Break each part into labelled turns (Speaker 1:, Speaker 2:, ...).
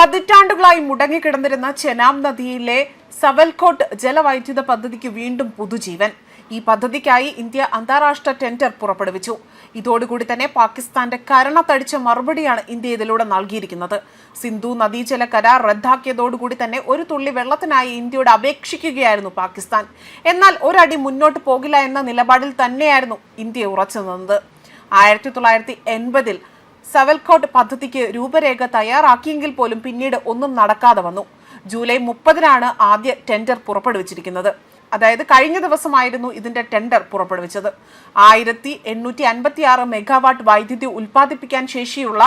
Speaker 1: പതിറ്റാണ്ടുകളായി മുടങ്ങിക്കിടന്നിരുന്ന ചെനാം നദിയിലെ സവൽകോട്ട് ജലവൈദ്യുത പദ്ധതിക്ക് വീണ്ടും പുതുജീവൻ. ഈ പദ്ധതിക്കായി ഇന്ത്യ അന്താരാഷ്ട്ര ടെൻഡർ പുറപ്പെടുവിച്ചു. ഇതോടുകൂടി തന്നെ പാകിസ്ഥാന്റെ കരണത്തടിച്ച മറുപടിയാണ് ഇന്ത്യ ഇതിലൂടെ നൽകിയിരിക്കുന്നത്. സിന്ധു നദീജല കരാർ റദ്ദാക്കിയതോടുകൂടി തന്നെ ഒരു തുള്ളി വെള്ളത്തിനായി ഇന്ത്യയോട് അപേക്ഷിക്കുകയായിരുന്നു പാകിസ്ഥാൻ. എന്നാൽ ഒരടി മുന്നോട്ട് പോകില്ല എന്ന നിലപാടിൽ തന്നെയായിരുന്നു ഇന്ത്യ ഉറച്ചു നിന്നത്. ആയിരത്തി തൊള്ളായിരത്തി എൺപതിൽ സവൽകോട്ട് പദ്ധതിക്ക് രൂപരേഖ തയ്യാറാക്കിയെങ്കിൽ പോലും പിന്നീട് ഒന്നും നടക്കാതെ വന്നു. ജൂലൈ മുപ്പതിനാണ് ആദ്യ ടെൻഡർ പുറപ്പെടുവിച്ചിരിക്കുന്നത്. അതായത് കഴിഞ്ഞ ദിവസമായിരുന്നു ഇതിന്റെ ടെൻഡർ പുറപ്പെടുവിച്ചത്. ആയിരത്തി എണ്ണൂറ്റി അൻപത്തി ആറ് മെഗാവാട്ട് വൈദ്യുതി ഉൽപ്പാദിപ്പിക്കാൻ ശേഷിയുള്ള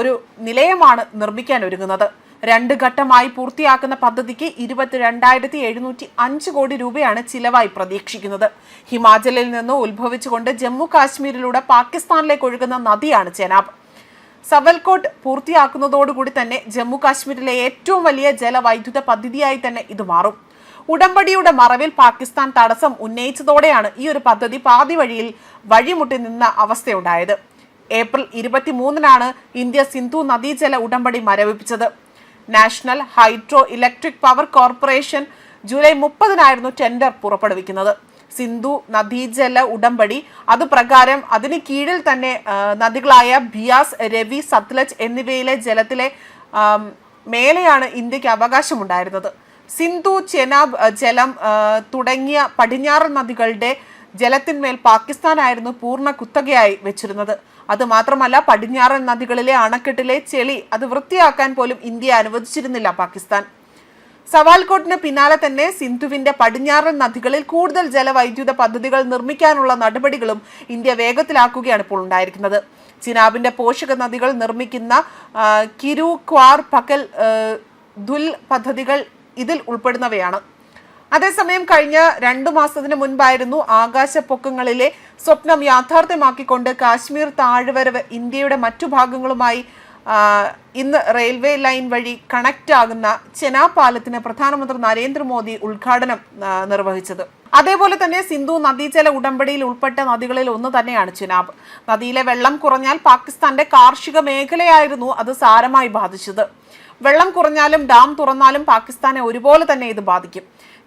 Speaker 1: ഒരു നിലയമാണ് നിർമ്മിക്കാൻ ഒരുങ്ങുന്നത്. രണ്ട് ഘട്ടമായി പൂർത്തിയാക്കുന്ന പദ്ധതിക്ക് ഇരുപത്തിരണ്ടായിരത്തി എഴുന്നൂറ്റി അഞ്ച് കോടി രൂപയാണ് ചിലവായി പ്രതീക്ഷിക്കുന്നത്. ഹിമാചലിൽ നിന്ന് ഉത്ഭവിച്ചുകൊണ്ട് ജമ്മു കാശ്മീരിലൂടെ പാകിസ്ഥാനിലേക്ക് ഒഴുകുന്ന നദിയാണ് ചെനാബ്. സവൽകോട്ട് പൂർത്തിയാക്കുന്നതോടുകൂടി തന്നെ ജമ്മു കാശ്മീരിലെ ഏറ്റവും വലിയ ജലവൈദ്യുത പദ്ധതിയായി തന്നെ ഇത് മാറും. ഉടമ്പടിയുടെ മറവിൽ പാകിസ്ഥാൻ തടസ്സം ഉന്നയിച്ചതോടെയാണ് ഈ ഒരു പദ്ധതി പാതി വഴിയിൽ വഴിമുട്ടി നിന്ന അവസ്ഥയുണ്ടായത്. ഏപ്രിൽ ഇരുപത്തിമൂന്നിനാണ് ഇന്ത്യ സിന്ധു നദീജല ഉടമ്പടി മരവിപ്പിച്ചത്. National hydro electric power corporation July മുപ്പതിനായിരുന്നു tender പുറപ്പെടുവിക്കുന്നത്. സിന്ധു നദീജല ഉടമ്പടി. അത് പ്രകാരം അതിന് കീഴിൽ തന്നെ നദികളായ ബിയാസ് രവി സത്ലജ് എന്നിവയിലെ ജലത്തിലെ മേലെയാണ് ഇന്ത്യയ്ക്ക് അവകാശമുണ്ടായിരുന്നത്. സിന്ധു ചെനാബ് ജലം തുടങ്ങിയ പടിഞ്ഞാറൻ നദികളുടെ ജലത്തിന്മേൽ പാകിസ്ഥാനായിരുന്നു പൂർണ കുത്തകയായി വെച്ചിരുന്നത്. അത് മാത്രമല്ല പടിഞ്ഞാറൻ നദികളിലെ അണക്കെട്ടിലെ ചെളി അത് വൃത്തിയാക്കാൻ പോലും ഇന്ത്യ അനുവദിച്ചിരുന്നില്ല പാകിസ്ഥാൻ. സവാൽകോട്ടിന് പിന്നാലെ തന്നെ സിന്ധുവിന്റെ പടിഞ്ഞാറൻ നദികളിൽ കൂടുതൽ ജലവൈദ്യുത പദ്ധതികൾ നിർമ്മിക്കാനുള്ള നടപടികളും ഇന്ത്യ വേഗത്തിലാക്കുകയാണ് ഇപ്പോൾ ഉണ്ടായിരിക്കുന്നത്. ചിനാബിന്റെ പോഷക നദികൾ നിർമ്മിക്കുന്ന കിരു ക്വാർ പകൽ ദുൽ പദ്ധതികൾ ഇതിൽ ഉൾപ്പെടുന്നവയാണ്. അതേസമയം കഴിഞ്ഞ രണ്ടു മാസത്തിന് മുൻപായിരുന്നു ആകാശപ്പൊക്കങ്ങളിലെ സ്വപ്നം യാഥാർത്ഥ്യമാക്കിക്കൊണ്ട് കാശ്മീർ താഴ്വരവ് ഇന്ത്യയുടെ മറ്റു ഭാഗങ്ങളുമായി ഇന്ന് റെയിൽവേ ലൈൻ വഴി കണക്ട് ആകുന്ന ചെനാ പാലത്തിന് പ്രധാനമന്ത്രി നരേന്ദ്രമോദി ഉദ്ഘാടനം നിർവഹിച്ചത്. അതേപോലെ തന്നെ സിന്ധു നദീജല ഉടമ്പടിയിൽ ഉൾപ്പെട്ട നദികളിൽ ഒന്ന് തന്നെയാണ് ചിനാബ്. നദിയിലെ വെള്ളം കുറഞ്ഞാൽ പാകിസ്ഥാന്റെ കാർഷിക മേഖലയായിരുന്നു അത് സാരമായി ബാധിച്ചത്. വെള്ളം കുറഞ്ഞാലും ഡാം തുറന്നാലും പാകിസ്ഥാനെ ഒരുപോലെ തന്നെ ഇത് ബാധിക്കും.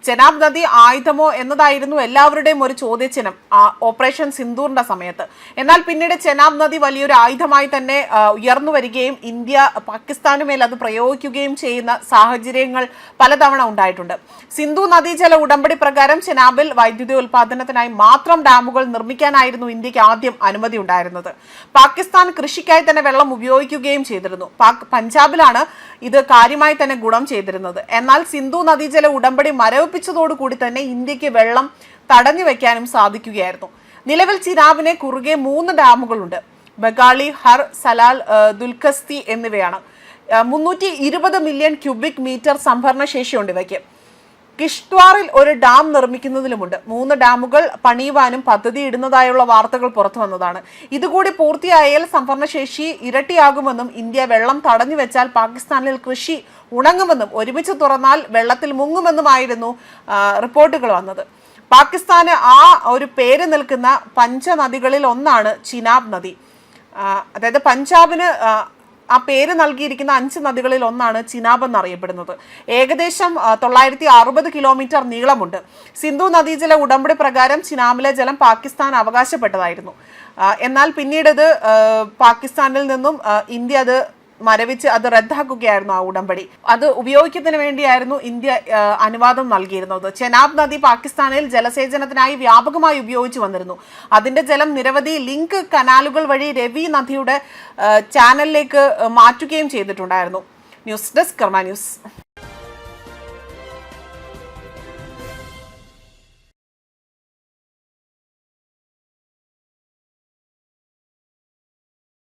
Speaker 1: ചെനാബ് നദി ആയുധമോ എന്നതായിരുന്നു എല്ലാവരുടെയും ഒരു ചോദ്യചിഹ്നം ആ ഓപ്പറേഷൻ സിന്ദൂറിന്റെ സമയത്ത്. എന്നാൽ പിന്നീട് ചെനാബ് നദി വലിയൊരു ആയുധമായി തന്നെ ഉയർന്നു വരികയും ഇന്ത്യ പാകിസ്ഥാനുമേൽ അത് പ്രയോഗിക്കുകയും ചെയ്യുന്ന സാഹചര്യങ്ങൾ പലതവണ ഉണ്ടായിട്ടുണ്ട്. സിന്ധു നദീജല ഉടമ്പടി പ്രകാരം ചെനാബിൽ വൈദ്യുതി ഉൽപാദനത്തിനായി മാത്രം ഡാമുകൾ നിർമ്മിക്കാനായിരുന്നു ഇന്ത്യയ്ക്ക് ആദ്യം അനുമതി ഉണ്ടായിരുന്നത്. പാകിസ്ഥാൻ കൃഷിക്കായി തന്നെ വെള്ളം ഉപയോഗിക്കുകയും ചെയ്തിരുന്നു. പഞ്ചാബിലാണ് ഇത് കാര്യമായി തന്നെ ഗുണം ചെയ്തിരുന്നത്. എന്നാൽ സിന്ധു നദീജല ഉടമ്പടി മരവിപ്പിച്ചതോടുകൂടി തന്നെ ഇന്ത്യയ്ക്ക് വെള്ളം തടഞ്ഞു വെക്കാനും സാധിക്കുകയായിരുന്നു. നിലവിൽ ചിനാബിനെ കുറുകെ മൂന്ന് ഡാമുകളുണ്ട്. ബംഗാളി ഹർ സലാൽ ദുൽഖസ്തി എന്നിവയാണ്. മുന്നൂറ്റി ഇരുപത് മില്യൺ ക്യൂബിക് മീറ്റർ സംഭരണ ശേഷിയുണ്ട് ഇവയ്ക്ക്. കിഷ്ത്വാറിൽ ഒരു ഡാം നിർമ്മിക്കുന്നതിലുമുണ്ട്. മൂന്ന് ഡാമുകൾ പണിയുവാനും പദ്ധതി ഇടുന്നതായുള്ള വാർത്തകൾ പുറത്തു വന്നതാണ്. ഇതുകൂടി പൂർത്തിയായാൽ സംഭരണശേഷി ഇരട്ടിയാകുമെന്നും ഇന്ത്യ വെള്ളം തടഞ്ഞു വെച്ചാൽ പാകിസ്ഥാനിൽ കൃഷി ഉണങ്ങുമെന്നും ഒരുമിച്ച് തുറന്നാൽ വെള്ളത്തിൽ മുങ്ങുമെന്നുമായിരുന്നു റിപ്പോർട്ടുകൾ വന്നത്. പാകിസ്ഥാന് ആ ഒരു പേര് നിൽക്കുന്ന പഞ്ചനദികളിൽ ഒന്നാണ് ചിനാബ് നദി. അതായത് പഞ്ചാബിന് ആ, പേര് നൽകിയിരിക്കുന്ന അഞ്ച് നദികളിൽ ഒന്നാണ് ചിനാബ് എന്നറിയപ്പെടുന്നത്. ഏകദേശം തൊള്ളായിരത്തി അറുപത് കിലോമീറ്റർ നീളമുണ്ട്. സിന്ധു നദീജല ഉടമ്പടി പ്രകാരം ചിനാബിലെ ജലം പാകിസ്ഥാൻ അവകാശപ്പെട്ടതായിരുന്നു. എന്നാൽ പിന്നീട് ഇത് പാകിസ്ഥാനിൽ നിന്നും ഇന്ത്യ അത് മരവിച്ച് അത് റദ്ദാക്കുകയായിരുന്നു ആ ഉടമ്പടി. അത് ഉപയോഗിക്കുന്നതിന് വേണ്ടിയായിരുന്നു ഇന്ത്യ അനുവാദം നൽകിയിരുന്നത്. ചെനാബ് നദി പാകിസ്ഥാനിൽ ജലസേചനത്തിനായി വ്യാപകമായി ഉപയോഗിച്ചു വന്നിരുന്നു. അതിന്റെ ജലം നിരവധി ലിങ്ക് കനാലുകൾ വഴി രവി നദിയുടെ ചാനലിലേക്ക് മാറ്റുകയും ചെയ്തിട്ടുണ്ടായിരുന്നു. News desk Karma news.